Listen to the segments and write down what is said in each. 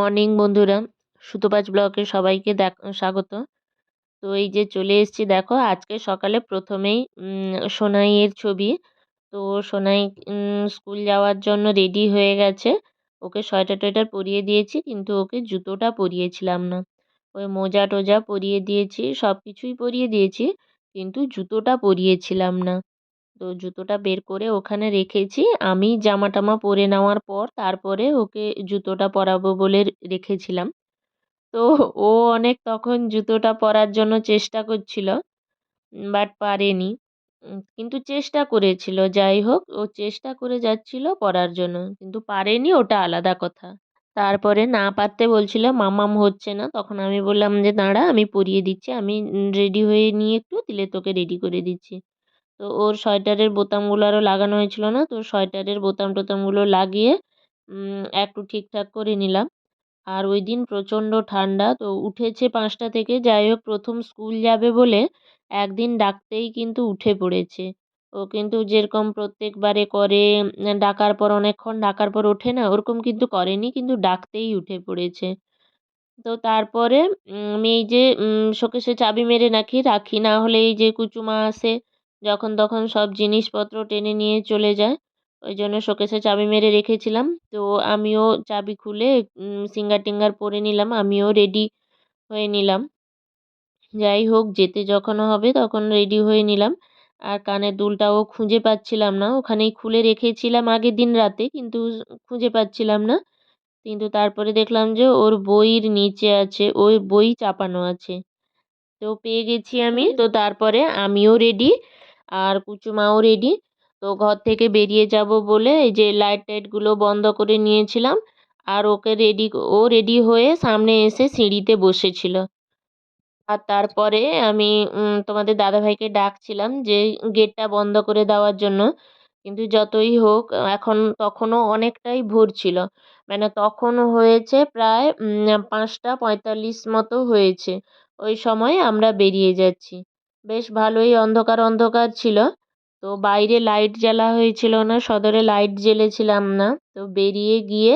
Morning বন্ধুরা। সুতোপাচ ব্লকে সবাইকে দেখ, স্বাগত। তো এই যে চলে এসেছি, দেখো আজকে সকালে প্রথমেই সোনাইয়ের ছবি। তো সোনাই স্কুল যাওয়ার জন্য রেডি হয়ে গেছে। ওকে সোয়েটার টোয়েটার পরিয়ে দিয়েছি, কিন্তু ওকে জুতোটা পরিয়েছিলাম না। ওই মোজা টোজা পরিয়ে দিয়েছি সব কিছুই পরিয়ে দিয়েছি, কিন্তু জুতোটা পরিয়েছিলাম না। তো জুতোটা বের করে ওখানে রেখেছি। আমি জামা টামা পরে নেওয়ার পর তারপরে ওকে জুতোটা পরাবো বলে রেখেছিলাম। তো ও অনেক তখন জুতোটা পরার জন্য চেষ্টা করছিল, বাট পারেনি। কিন্তু চেষ্টা করেছিল। যাই হোক, ও চেষ্টা করে যাচ্ছিল পরার জন্য, কিন্তু পারেনি ওটা আলাদা কথা। তারপরে না পারতে বলছিল মামাম হচ্ছে না। তখন আমি বললাম যে, দাঁড়া, আমি পরিয়ে দিচ্ছি। আমি রেডি হয়ে নিয়ে একটু, দিলে তোকে রেডি করে দিচ্ছি। তো ওর সোয়েটারের বোতামগুলো আরও লাগানো হয়েছিল না? তো সোয়েটারের বোতাম টোতামগুলো লাগিয়ে একটু ঠিকঠাক করে নিলাম। আর ওই দিন প্রচণ্ড ঠান্ডা, তো উঠেছে পাঁচটা থেকে, যাই হোক প্রথম স্কুল যাবে বলে একদিন ডাকতেই কিন্তু উঠে পড়েছে। ও কিন্তু যেরকম প্রত্যেকবারে করে ডাকার পর অনেকক্ষণ ডাকার পর ওঠে না, ওরকম কিন্তু করেনি, কিন্তু ডাকতেই উঠে পড়েছে। তো তারপরে এই যে শোকেসে চাবি মেরে নাকি রাখি, না হলে এই যে কুচুমা আসে যখন তখন সব জিনিসপত্র টেনে নিয়ে চলে যায়। ওই জন্য শোকেসে চাবি মেরে রেখেছিলাম। তো আমিও চাবি খুলে সিঙ্গার টিঙ্গার পরে নিলাম, আমিও রেডি হয়ে নিলাম। যাই হোক, যেতে যখন হবে তখন রেডি হয়ে নিলাম। আর কানের দুলটাও খুঁজে পাচ্ছিলাম না। ওখানেই খুলে রেখেছিলাম আগের দিন রাতে, কিন্তু খুঁজে পাচ্ছিলাম না। কিন্তু তারপরে দেখলাম যে ওর বইয়ের নিচে আছে ওই বই চাপানো আছে। তো পেয়ে গেছি আমি। তো তারপরে আমিও রেডি আর কুচুমাও রেডি তো ঘর থেকে বেরিয়ে যাব বলে এই যে লাইট টাইটগুলো বন্ধ করে নিয়েছিলাম। আর ওকে রেডি ও রেডি হয়ে সামনে এসে সিঁড়িতে বসেছিল। আর তারপরে আমি তোমাদের দাদাভাইকে ডাকছিলাম যে গেটটা বন্ধ করে দেওয়ার জন্য। কিন্তু যতই হোক, এখন তখনও অনেকটাই ভোর ছিল। মানে তখন হয়েছে প্রায় পাঁচটা পঁয়তাল্লিশ মতো হয়েছে। ওই সময় আমরা বেরিয়ে যাচ্ছি। বেশ ভালোই অন্ধকার অন্ধকার ছিল। তো বাইরে লাইট জ্বালা হয়েছিল না, সদরে লাইট জ্বেলেছিলাম না। তো বেরিয়ে গিয়ে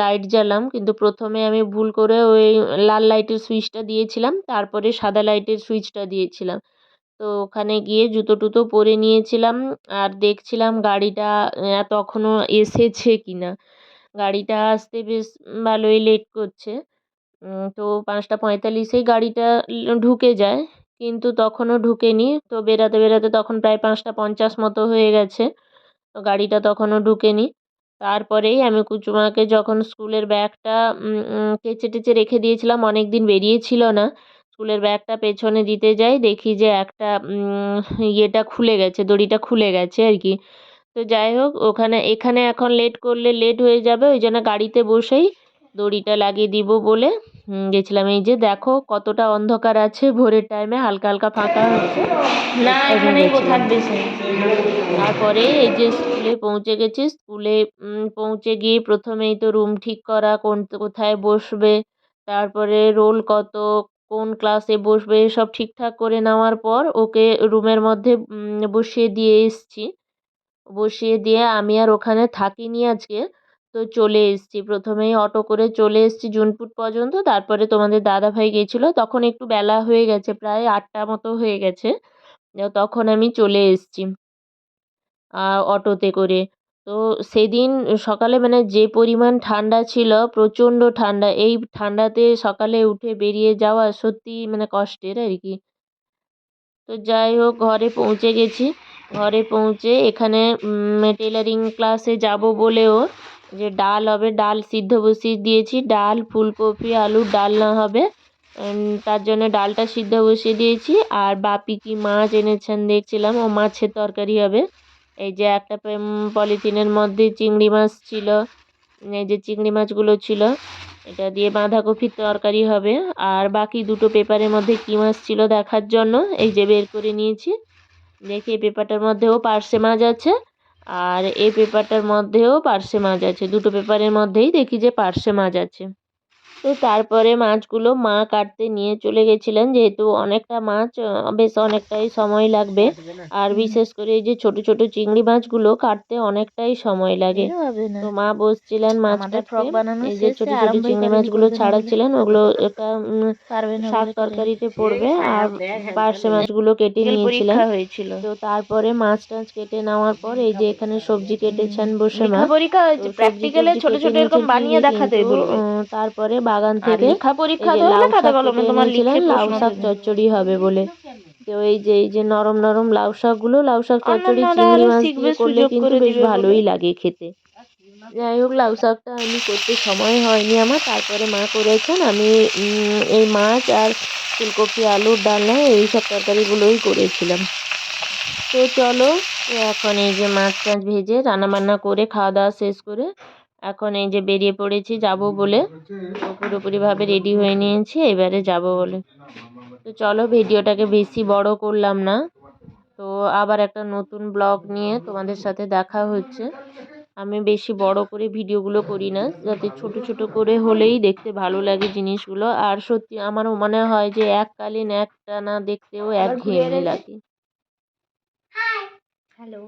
লাইট জ্বালাম। কিন্তু প্রথমে আমি ভুল করে ওই লাল লাইটের সুইচটা দিয়েছিলাম, তারপরে সাদা লাইটের সুইচটা দিয়েছিলাম। তো ওখানে গিয়ে জুতো টুতো পরে নিয়েছিলাম আর দেখছিলাম গাড়িটা তখনও এসেছে কি না গাড়িটা আসতে বেশ ভালোই লেট করছে। তো পাঁচটা পঁয়তাল্লিশেই গাড়িটা ঢুকে যায়। কিন্তু তখনও ঢুকেনি। তো বেরাতে বেরাতে তখন প্রায় পাঁচটা পঞ্চাশ মতো হয়ে গেছে। তো গাড়িটা তখনও ঢুকেনি। তারপরেই আমি কুচুমাকে যখন স্কুলের ব্যাগটা কেচে টেচে রেখে দিয়েছিলাম অনেক দিন বেরিয়েছিল না। স্কুলের ব্যাগটা পেছনে দিতে যাই, দেখি যে একটা ইয়েটা খুলে গেছে, দড়িটা খুলে গেছে আর কি। তো যাই হোক, ওখানে, এখানে এখন লেট করলে লেট হয়ে যাবে, ওই জন্য গাড়িতে বসেই দড়িটা লাগিয়ে দিব বলে। গেছিলাম। এই যে দেখো কতটা অন্ধকার আছে ভোরের টাইমে হালকা হালকা ফাঁকা হচ্ছে। তারপরে এই যে স্কুলে পৌঁছে গেছি। স্কুলে পৌঁছে গিয়ে প্রথমেই তো রুম ঠিক করা কোন কোথায় বসবে তারপরে রোল কত কোন ক্লাসে বসবে সব ঠিকঠাক করে নেওয়ার পর ওকে রুমের মধ্যে বসিয়ে দিয়ে এসছি। বসিয়ে দিয়ে আমি আর ওখানে থাকিনি আজকে। তো চলে এসেছি। প্রথমেই অটো করে চলে এসেছি জুনপুট পর্যন্ত। তারপরে তোমাদের দাদাভাই গেছিল। তখন একটু বেলা হয়ে গেছে, প্রায় আটটা মতো হয়ে গেছে। তখন আমি চলে এসেছি অটোতে করে। তো সেদিন সকালে মানে যে পরিমাণ ঠান্ডা ছিল, প্রচণ্ড ঠান্ডা, এই ঠান্ডাতে সকালে উঠে বেরিয়ে যাওয়া সত্যিই মানে কষ্টের আর কি। তো যাই হোক, ঘরে পৌঁছে গেছি। ঘরে পৌঁছে এখানে টেলারিং ক্লাসে যাব বলেও যে ডাল হবে, ডাল সিদ্ধ বসিয়ে দিয়েছি। ডাল, ফুলকপি, আলুর ডালনা হবে। তার জন্য ডালটা সিদ্ধ বসিয়ে দিয়েছি। আর বাপি কি মাছ এনেছেন দেখছিলাম। ও মাছের তরকারি হবে। এই যে একটা পলিথিনের মধ্যে চিংড়ি মাছ ছিল। এই যে চিংড়ি মাছগুলো ছিল, এটা দিয়ে বাঁধাকপির তরকারি হবে। আর বাকি দুটো পেপারের মধ্যে কী মাছ ছিল দেখার জন্য, এই যে বের করে নিয়েছি। দেখি পেপারটার মধ্যেও পার্শে মাছ আছে। আর এই পেপারটার মধ্যেও পার্শে মাছ আছে। দুটো পেপারের মধ্যেই দেখি যে পার্শে মাছ আছে। তো তারপরে মাছগুলো মা কাটতে নিয়ে চলে গেছিলেন। যেহেতু অনেকটা মাছ বেশ অনেকটাই সময় লাগবে। আর বিশেষ করে এই যে ছোট ছোট চিংড়ি মাছগুলো কাটতে অনেকটাই সময় লাগে। তো মা বসছিলেন মাছ কাটতে এই যে ছোট ছোট চিংড়ি মাছগুলো ছাড়াচ্ছিলেন। ওগুলো একটা শাক তরকারিতে পড়বে। আর পার্শে মাছগুলো কেটে নিয়েছিলেন। হয়েছিল। তো তারপরে মাছ টাছ কেটে নেওয়ার পর এই যে এখানে সবজি কেটেছেন বসে মা। পরীক্ষা প্র্যাকটিক্যালে ছোট ছোট এরকম বানিয়ে দেখাতে তারপরে বাগান থেকে লেখা পরীক্ষা তো লাউ হলে খাতা শাক কলমে তোমার লিখে লাউ শাক চচ্চড়ি হবে বলে। তো এই যে এই যে নরম নরম লাউ শাকগুলো লাউ শাক চচ্চড়ি চিংড়ি মাছ দিয়ে করলে কিন্তু করে বেশ ভালোই লাগে খেতে। যাই হোক লাউ শাকটা আমি করতে সময় হয়নি আমার। তারপরে মা করেছেন আমি এই মাছ আর ফুলকপি আলুর ডালনা এই সব তরকারিগুলোই করেছিলাম। তো চলো এখন এই যে মাছ টাছ ভেজে রান্না বান্না করে খাওয়া দাওয়া শেষ করে এখন এই যে বেরিয়ে পড়েছি যাব বলে। তো পুরোপুরিভাবে রেডি হয়ে নিয়েছি এবারে যাব বলে। তো চলো ভিডিওটাকে বেশি বড় করলাম না। তো আবার একটা নতুন ব্লগ নিয়ে তোমাদের সাথে দেখা হচ্ছে। আমি বেশি বড় করে ভিডিওগুলো করি না যাতে ছোট ছোট করে হলেই দেখতে ভালো লাগে জিনিসগুলো। আর সত্যি আমারও মনে হয় যে এককালীন একটা না দেখতেও একঘেয়েমি লাগে। হ্যালো